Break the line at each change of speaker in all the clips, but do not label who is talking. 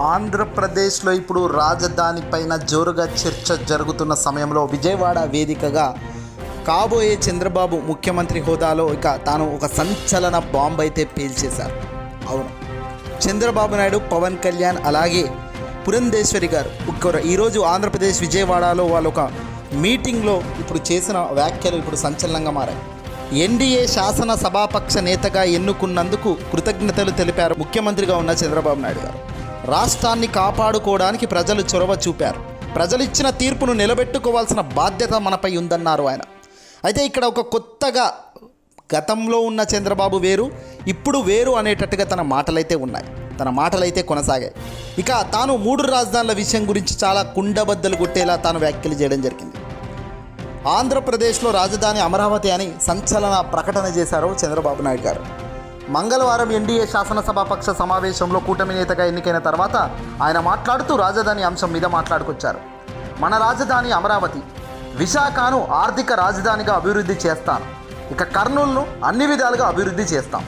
ఆంధ్రప్రదేశ్లో ఇప్పుడు రాజధాని పైన జోరుగా చర్చ జరుగుతున్న సమయంలో విజయవాడ వేదికగా కాబోయే చంద్రబాబు ముఖ్యమంత్రి హోదాలో ఇక తాను ఒక సంచలన బాంబు అయితే పేల్చేశారు. అవును. చంద్రబాబు నాయుడు పవన్ కళ్యాణ్ అలాగే పురంధేశ్వరి గారు. ఒక్కరు ఈరోజు ఆంధ్రప్రదేశ్ విజయవాడలో వాళ్ళు ఒక మీటింగ్లో ఇప్పుడు చేసిన వ్యాఖ్యలు ఇప్పుడు సంచలనంగా మారాయి. ఎన్డీఏ శాసన సభాపక్ష నేతగా ఎన్నుకున్నందుకు కృతజ్ఞతలు తెలిపారు ముఖ్యమంత్రిగా ఉన్న చంద్రబాబు నాయుడు గారు. రాష్ట్రాన్ని కాపాడుకోవడానికి ప్రజలు చొరవ చూపారు. ప్రజలు ఇచ్చిన తీర్పును నిలబెట్టుకోవాల్సిన బాధ్యత మనపై ఉందన్నారు ఆయన. అయితే ఇక్కడ ఒక కొత్తగా గతంలో ఉన్న చంద్రబాబు వేరు ఇప్పుడు వేరు అనేటట్టుగా తన మాటలైతే ఉన్నాయి. తన మాటలైతే కొనసాగాయి. ఇక తాను మూడు రాజధానుల విషయం గురించి చాలా కుండబద్దలు కొట్టేలా తాను వ్యాఖ్యలు చేయడం జరిగింది. ఆంధ్రప్రదేశ్లో రాజధాని అమరావతి అని సంచలన ప్రకటన చేశారు చంద్రబాబు నాయుడు గారు. మంగళవారం ఎన్డీఏ శాసనసభాపక్ష సమావేశంలో కూటమి నేతగా ఎన్నికైన తర్వాత ఆయన మాట్లాడుతూ రాజధాని అంశం మీద మాట్లాడుకొచ్చారు. మన రాజధాని అమరావతి విశాఖను ఆర్థిక రాజధానిగా అభివృద్ధి చేస్తాను ఇక కర్నూలును అన్ని విధాలుగా అభివృద్ధి చేస్తాం.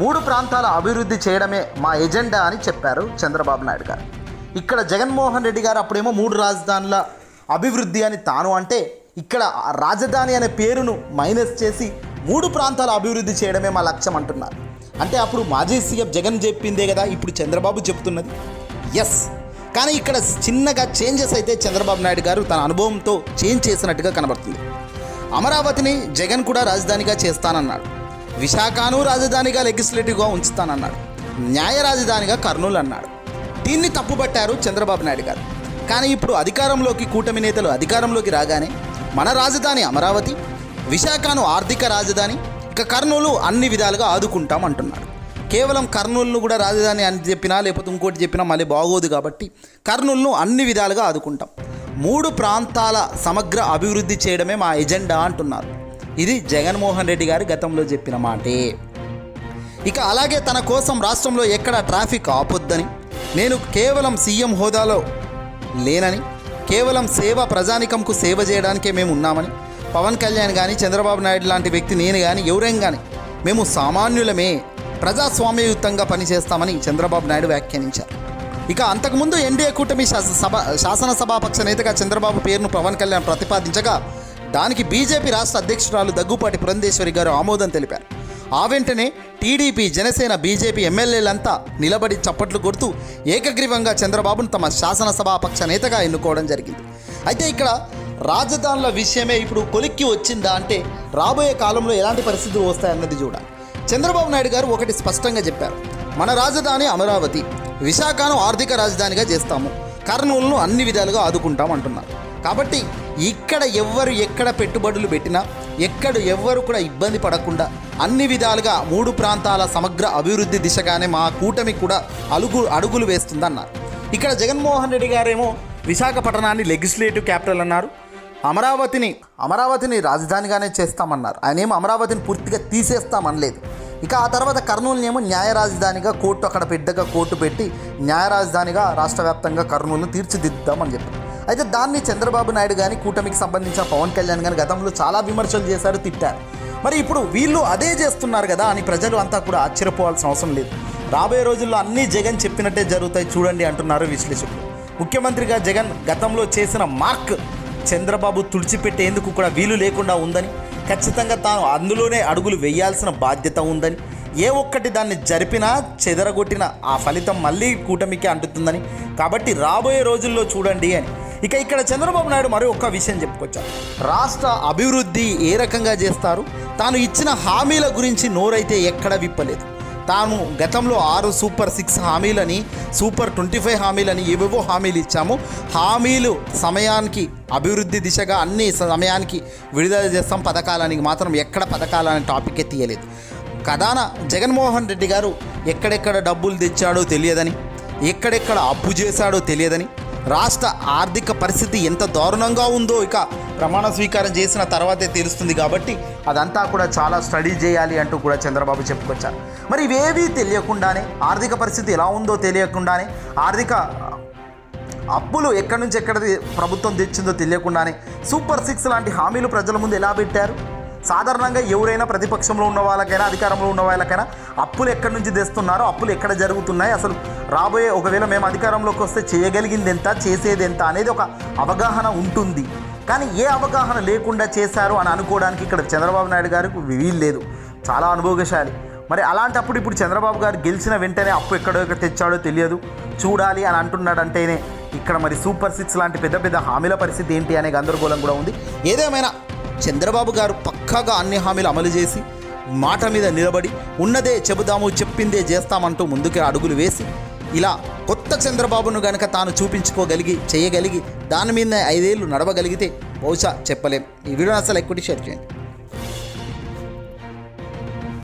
మూడు ప్రాంతాల అభివృద్ధి చేయడమే మా ఎజెండా అని చెప్పారు చంద్రబాబు నాయుడు గారు. ఇక్కడ జగన్మోహన్ రెడ్డి గారు అప్పుడేమో మూడు రాజధానుల అభివృద్ధి అని తాను అంటే ఇక్కడ రాజధాని అనే పేరును మైనస్ చేసి మూడు ప్రాంతాల అభివృద్ధి చేయడమే మా లక్ష్యం అంటున్నారు. అంటే అప్పుడు మాజీ సీఎం జగన్ చెప్పిందే కదా ఇప్పుడు చంద్రబాబు చెప్తున్నది. ఎస్ కానీ ఇక్కడ చిన్నగా చేంజెస్ అయితే చంద్రబాబు నాయుడు గారు తన అనుభవంతో చేంజ్ చేసినట్టుగా కనబడుతుంది. అమరావతిని జగన్ కూడా రాజధానిగా చేస్తానన్నాడు. విశాఖను రాజధానిగా లెగిస్లేటివ్గా ఉంచుతానన్నాడు. న్యాయ రాజధానిగా కర్నూలు అన్నాడు. దీన్ని తప్పుపట్టారు చంద్రబాబు నాయుడు గారు. కానీ ఇప్పుడు అధికారంలోకి కూటమి నేతలు అధికారంలోకి రాగానే మన రాజధాని అమరావతి విశాఖను ఆర్థిక రాజధాని ఇక కర్నూలు అన్ని విధాలుగా ఆదుకుంటాం అంటున్నాడు కేవలం కర్నూలును కూడా రాజధాని అని చెప్పినా లేకపోతే ఇంకోటి చెప్పినా మళ్ళీ బాగోదు కాబట్టి కర్నూలును అన్ని విధాలుగా ఆదుకుంటాం. మూడు ప్రాంతాల సమగ్ర అభివృద్ధి చేయడమే మా ఎజెండా అంటున్నారు. ఇది జగన్మోహన్ రెడ్డి గారు గతంలో చెప్పిన మాటే. ఇక అలాగే తన కోసం రాష్ట్రంలో ఎక్కడ ట్రాఫిక్ ఆపొద్దని నేను కేవలం సీఎం హోదాలో లేనని కేవలం సేవ ప్రజానికంకు సేవ చేయడానికే మేము ఉన్నామని పవన్ కళ్యాణ్ కానీ చంద్రబాబు నాయుడు లాంటి వ్యక్తి నేను కానీ ఎవరేం కానీ మేము సామాన్యులమే ప్రజాస్వామ్యయుతంగా పనిచేస్తామని చంద్రబాబు నాయుడు వ్యాఖ్యానించారు. ఇక అంతకుముందు ఎన్డీఏ కూటమి శాస- సభ శాసనసభాపక్ష నేతగా చంద్రబాబు పేరును పవన్ కళ్యాణ్ ప్రతిపాదించగా దానికి బీజేపీ రాష్ట్ర అధ్యక్షురాలు దగ్గుపాటి పురంధేశ్వరి గారు ఆమోదం తెలిపారు. ఆ వెంటనే టీడీపీ జనసేన బీజేపీ ఎమ్మెల్యేలంతా నిలబడి చప్పట్లు కొడుతూ ఏకగ్రీవంగా చంద్రబాబును తమ శాసనసభాపక్ష నేతగా ఎన్నుకోవడం జరిగింది. అయితే ఇక్కడ రాజధానుల విషయమే ఇప్పుడు కొలిక్కి వచ్చిందా అంటే రాబోయే కాలంలో ఎలాంటి పరిస్థితులు వస్తాయన్నది చూడాలి. చంద్రబాబు నాయుడు గారు ఒకటి స్పష్టంగా చెప్పారు. మన రాజధాని అమరావతి విశాఖను ఆర్థిక రాజధానిగా చేస్తాము. కర్నూలును అన్ని విధాలుగా ఆదుకుంటాం అంటున్నారు. కాబట్టి ఇక్కడ ఎవ్వరు ఎక్కడ పెట్టుబడులు పెట్టినా ఎక్కడ ఎవ్వరు కూడా ఇబ్బంది పడకుండా అన్ని విధాలుగా మూడు ప్రాంతాల సమగ్ర అభివృద్ధి దిశగానే మా కూటమి కూడా అలుగు అడుగులు వేస్తుందన్నారు. ఇక్కడ జగన్మోహన్ రెడ్డి గారేమో విశాఖపట్నాన్ని లెగిస్లేటివ్ క్యాపిటల్ అన్నారు. అమరావతిని అమరావతిని రాజధానిగానే చేస్తామన్నారు. ఆయన ఏమో అమరావతిని పూర్తిగా తీసేస్తామనలేదు. ఇక ఆ తర్వాత కర్నూలుని ఏమో న్యాయ రాజధానిగా కోర్టు అక్కడ పెద్దగా కోర్టు పెట్టి న్యాయ రాజధానిగా రాష్ట్ర వ్యాప్తంగా కర్నూలును తీర్చిదిద్దామని చెప్పారు. అయితే దాన్ని చంద్రబాబు నాయుడు కానీ కూటమికి సంబంధించిన పవన్ కళ్యాణ్ కానీ గతంలో చాలా విమర్శలు చేశారు తిట్టారు. మరి ఇప్పుడు వీళ్ళు అదే చేస్తున్నారు కదా అని ప్రజలు అంతా కూడా ఆశ్చర్యపోవాల్సిన అవసరం లేదు. రాబోయే రోజుల్లో అన్నీ జగన్ చెప్పినట్టే జరుగుతాయి చూడండి అంటున్నారు విశ్లేషకులు. ముఖ్యమంత్రిగా జగన్ గతంలో చేసిన మార్క్ చంద్రబాబు తుడిచిపెట్టేందుకు కూడా వీలు లేకుండా ఉందని ఖచ్చితంగా తాను అందులోనే అడుగులు వేయాల్సిన బాధ్యత ఉందని ఏ ఒక్కటి దాన్ని జరిపినా చెదరగొట్టిన ఆ ఫలితం మళ్ళీ కూటమికి అంటుతుందని. కాబట్టి రాబోయే రోజుల్లో చూడండి అని. ఇక ఇక్కడ చంద్రబాబు నాయుడు మరో ఒక్క విషయం చెప్పుకొచ్చారు. రాష్ట్ర అభివృద్ధి ఏ రకంగా చేస్తారు? తాను ఇచ్చిన హామీల గురించి నోరైతే ఎక్కడ విప్పలేదు. తాను గతంలో ఆరు సూపర్ సిక్స్ హామీలని సూపర్ ట్వంటీ ఫైవ్ హామీలని ఏవేవో హామీలు ఇచ్చాము. హామీలు సమయానికి అభివృద్ధి దిశగా అన్ని సమయానికి విడుదల చేస్తాం. పథకాలని మాత్రం ఎక్కడ పథకాలనే టాపికే తీయలేదు. కథాన జగన్మోహన్ రెడ్డి గారు ఎక్కడెక్కడ డబ్బులు తెచ్చాడో తెలియదని ఎక్కడెక్కడ అప్పు చేశాడో తెలియదని రాష్ట్ర ఆర్థిక పరిస్థితి ఎంత దారుణంగా ఉందో ఇక ప్రమాణ స్వీకారం చేసిన తర్వాతే తెలుస్తుంది కాబట్టి అదంతా కూడా చాలా స్టడీ చేయాలి అంటూ కూడా చంద్రబాబు చెప్పుకొచ్చారు. మరి ఇవేవీ తెలియకుండానే ఆర్థిక పరిస్థితి ఎలా ఉందో తెలియకుండానే ఆర్థిక అప్పులు ఎక్కడి నుంచి ఎక్కడ ప్రభుత్వం తెచ్చిందో తెలియకుండానే సూపర్ సిక్స్ లాంటి హామీలు ప్రజల ముందు ఎలా పెట్టారు? సాధారణంగా ఎవరైనా ప్రతిపక్షంలో ఉన్న వాళ్ళకైనా అధికారంలో ఉన్న వాళ్ళకైనా అప్పులు ఎక్కడి నుంచి తెస్తున్నారో అప్పులు ఎక్కడ జరుగుతున్నాయి అసలు రాబోయే ఒకవేళ మేము అధికారంలోకి వస్తే చేయగలిగింది ఎంత చేసేది ఎంత అనేది ఒక అవగాహన ఉంటుంది. కానీ ఏ అవగాహన లేకుండా చేశారు అని అనుకోవడానికి ఇక్కడ చంద్రబాబు నాయుడు గారికి వీలు లేదు. చాలా అనుభవశాలి. మరి అలాంటప్పుడు ఇప్పుడు చంద్రబాబు గారు గెలిచిన వెంటనే అప్పు ఎక్కడో ఎక్కడ తెచ్చాడో తెలియదు. చూడాలి అని అంటున్నాడంటేనే ఇక్కడ మరి సూపర్ సిక్స్ లాంటి పెద్ద పెద్ద హామీల పరిస్థితి ఏంటి అనే గందరగోళం కూడా ఉంది. ఏదేమైనా చంద్రబాబు గారు పక్కాగా అన్ని హామీలు అమలు చేసి మాట మీద నిలబడి ఉన్నదే చెబుదాము చెప్పిందే చేస్తామంటూ ముందుకే అడుగులు వేసి ఇలా కొత్త చంద్రబాబును గనక తాను చూపించుకోగలిగి చేయగలిగి దాని మీద ఐదేళ్ళు నడవగలిగితే బహుశా చెప్పలేం. ఈ వీడియో అసలు ఎక్కువ షేర్ చేయండి.